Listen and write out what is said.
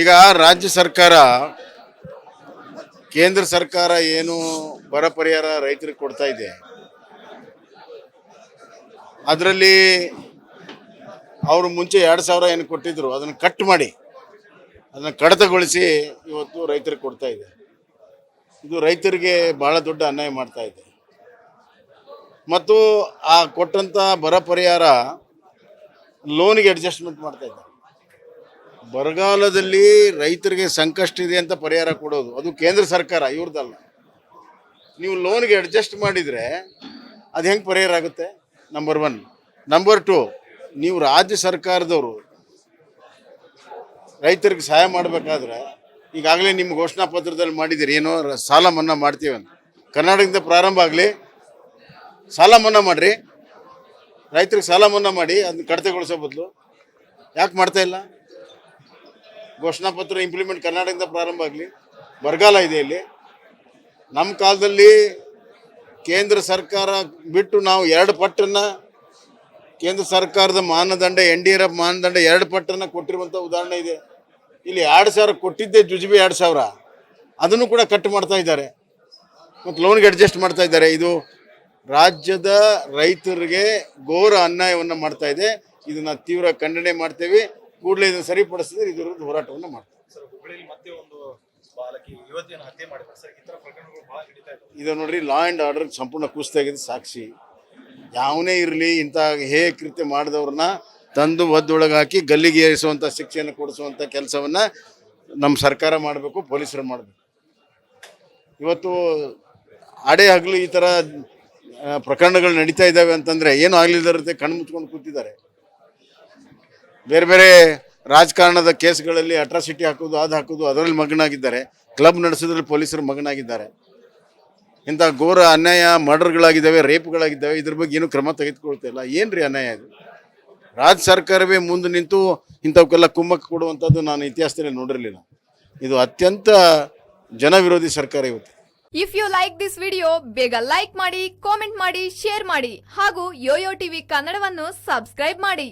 ಈಗ ರಾಜ್ಯ ಸರ್ಕಾರ, ಕೇಂದ್ರ ಸರ್ಕಾರ ಏನು ಬರ ಪರಿಹಾರ ರೈತರಿಗೆ ಕೊಡ್ತಾ ಇದೆ? ಅದರಲ್ಲಿ ಅವರು ಮುಂಚೆ ಎರಡು ಸಾವಿರ ಏನು ಕೊಟ್ಟಿದ್ರು, ಅದನ್ನು ಕಟ್ ಮಾಡಿ, ಅದನ್ನು ಕಡಿತಗೊಳಿಸಿ ಇವತ್ತು ರೈತರಿಗೆ ಕೊಡ್ತಾ ಇದೆ. ಇದು ರೈತರಿಗೆ ಬಹಳ ದೊಡ್ಡ ಅನ್ಯಾಯ ಮಾಡ್ತಾ ಇದೆ. ಮತ್ತು ಆ ಕೊಟ್ಟಂಥ ಬರ ಪರಿಹಾರ ಲೋನಿಗೆ ಅಡ್ಜಸ್ಟ್ಮೆಂಟ್ ಮಾಡ್ತಾ ಇದ್ದಾರೆ. ಬರಗಾಲದಲ್ಲಿ ರೈತರಿಗೆ ಸಂಕಷ್ಟ ಇದೆ ಅಂತ ಪರಿಹಾರ ಕೊಡೋದು. ಅದು ಕೇಂದ್ರ ಸರ್ಕಾರ ಇವ್ರದ್ದಲ್ಲ ನೀವು ಲೋನ್ಗೆ ಅಡ್ಜಸ್ಟ್ ಮಾಡಿದರೆ ಅದು ಹೆಂಗೆ ಪರಿಹಾರ ಆಗುತ್ತೆ? ನಂಬರ್ ಒನ್ ನಂಬರ್ ಟು ನೀವು ರಾಜ್ಯ ಸರ್ಕಾರದವರು ರೈತರಿಗೆ ಸಹಾಯ ಮಾಡಬೇಕಾದ್ರೆ ಈಗಾಗಲೇ ನಿಮ್ಮ ಘೋಷಣಾ ಪತ್ರದಲ್ಲಿ ಮಾಡಿದ್ದೀರಿ, ಏನೋ ಸಾಲ ಮನ್ನಾ ಮಾಡ್ತೀವಿ ಅಂತ. ಕರ್ನಾಟಕದಿಂದ ಪ್ರಾರಂಭ ಆಗಲಿ. ಸಾಲ ಮನ್ನಾ ಮಾಡಿರಿ. ರೈತರಿಗೆ ಸಾಲ ಮನ್ನಾ ಮಾಡಿ, ಅದನ್ನ ಕಡಿತಗೊಳಿಸೋ ಬದಲು. ಯಾಕೆ ಮಾಡ್ತಾ ಇಲ್ಲ? ಘೋಷಣಾ ಪತ್ರ ಇಂಪ್ಲಿಮೆಂಟ್ ಕರ್ನಾಟಕದಿಂದ ಪ್ರಾರಂಭ ಆಗಲಿ, ಬರಗಾಲ ಇದೆ ಇಲ್ಲಿ. ನಮ್ಮ ಕಾಲದಲ್ಲಿ ಕೇಂದ್ರ ಸರ್ಕಾರ ಬಿಟ್ಟು ನಾವು ಎರಡು ಪಟ್ಟನ್ನು, ಕೇಂದ್ರ ಸರ್ಕಾರದ ಮಾನದಂಡ ಎನ್ ಡಿ ಆರ್ ಮಾನದಂಡ ಎರಡು ಪಟ್ಟನ್ನು ಕೊಟ್ಟಿರುವಂಥ ಉದಾಹರಣೆ ಇದೆ. ಇಲ್ಲಿ ಎರಡು ಸಾವಿರ ಕೊಟ್ಟಿದ್ದೆ ಜುಜುಬಿ ಎರಡು ಸಾವಿರ. ಅದನ್ನು ಕೂಡ ಕಟ್ ಮಾಡ್ತಾ ಇದ್ದಾರೆ. ಮತ್ತು ಲೋನ್ಗೆ ಅಡ್ಜಸ್ಟ್ ಮಾಡ್ತಾ ಇದ್ದಾರೆ. ಇದು ರಾಜ್ಯದ ರೈತರಿಗೆ ಘೋರ ಅನ್ಯಾಯವನ್ನು ಮಾಡ್ತಾ ಇದೆ. ಇದನ್ನ ತೀವ್ರ ಖಂಡನೆ ಮಾಡ್ತೇವೆ. ಕೂಡಲೇ ಇದನ್ನು ಸರಿಪಡಿಸಿದ್ರೆ ಇದ್ರ ವಿರುದ್ಧ ಹೋರಾಟವನ್ನು ಮಾಡ್ತಾರೆ. ಇದು ನೋಡ್ರಿ ಲಾ ಆ್ಯಂಡ್ ಆರ್ಡರ್ ಸಂಪೂರ್ಣ ಕುಸಿತಾಗಿದ್ದು ಸಾಕ್ಷಿ. ಯಾವನೇ ಇರಲಿ ಇಂಥ ಹೇ ಕೃತ್ಯ ಮಾಡಿದವ್ರನ್ನ ತಂದು ಒದ್ದೊಳಗೆ ಹಾಕಿ ಗಲ್ಲಿಗೆ ಏರಿಸುವಂಥ ಶಿಕ್ಷೆಯನ್ನು ಕೊಡಿಸುವಂಥ ಕೆಲಸವನ್ನು ನಮ್ಮ ಸರ್ಕಾರ ಮಾಡಬೇಕು ಪೊಲೀಸರು ಮಾಡಬೇಕು. ಇವತ್ತು ಅಡೆ ಹಗಲು ಈ ಥರ ಪ್ರಕರಣಗಳು ನಡೀತಾ ಇದ್ದಾವೆ ಅಂತಂದರೆ ಏನು ಆಗಲಿಲ್ಲದಂತೆ ಕಣ್ಣು ಮುಚ್ಕೊಂಡು ಕೂತಿದ್ದಾರೆ. ಬೇರೆ ಬೇರೆ ರಾಜಕಾರಣದ ಕೇಸ್ಗಳಲ್ಲಿ ಅಟ್ರಾಸಿಟಿ ಹಾಕೋದು ಅದು ಹಾಕೋದು ಅದರಲ್ಲಿ ಮಗ್ನಾಗಿದ್ದಾರೆ. ಕ್ಲಬ್ ನಡೆಸೋದ್ರಲ್ಲಿ ಪೊಲೀಸರು ಮಗ್ನಾಗಿದ್ದಾರೆ. ಇಂಥ ಘೋರ ಅನ್ಯಾಯ ಮರ್ಡರ್ಗಳಾಗಿದ್ದಾವೆ ರೇಪ್ಗಳಾಗಿದ್ದಾವೆ ಇದ್ರ ಬಗ್ಗೆ ಏನು ಕ್ರಮ ತೆಗೆದುಕೊಳ್ತಾ ಇಲ್ಲ. ಏನ್ರಿ ಅನ್ಯಾಯ ಇದು? ರಾಜ್ಯ ಸರ್ಕಾರವೇ ಮುಂದೆ ನಿಂತು ಇಂಥವಕ್ಕೆಲ್ಲ ಕುಮ್ಮಕ್ಕೆ ಕೊಡುವಂಥದ್ದು ನಾನು ಇತಿಹಾಸದಲ್ಲಿ ನೋಡಿರಲಿಲ್ಲ. ಇದು ಅತ್ಯಂತ ಜನವಿರೋಧಿ ಸರ್ಕಾರ ಇವತ್ತು. If you like this video ಬೇಗ ಲೈಕ್ ಮಾಡಿ ಕಾಮೆಂಟ್ ಮಾಡಿ ಶೇರ್ ಮಾಡಿ ಹಾಗೂ ಯೋಯೋ ಟಿವಿ ಕನ್ನಡವನ್ನು ಸಬ್ಸ್ಕ್ರೈಬ್ ಮಾಡಿ.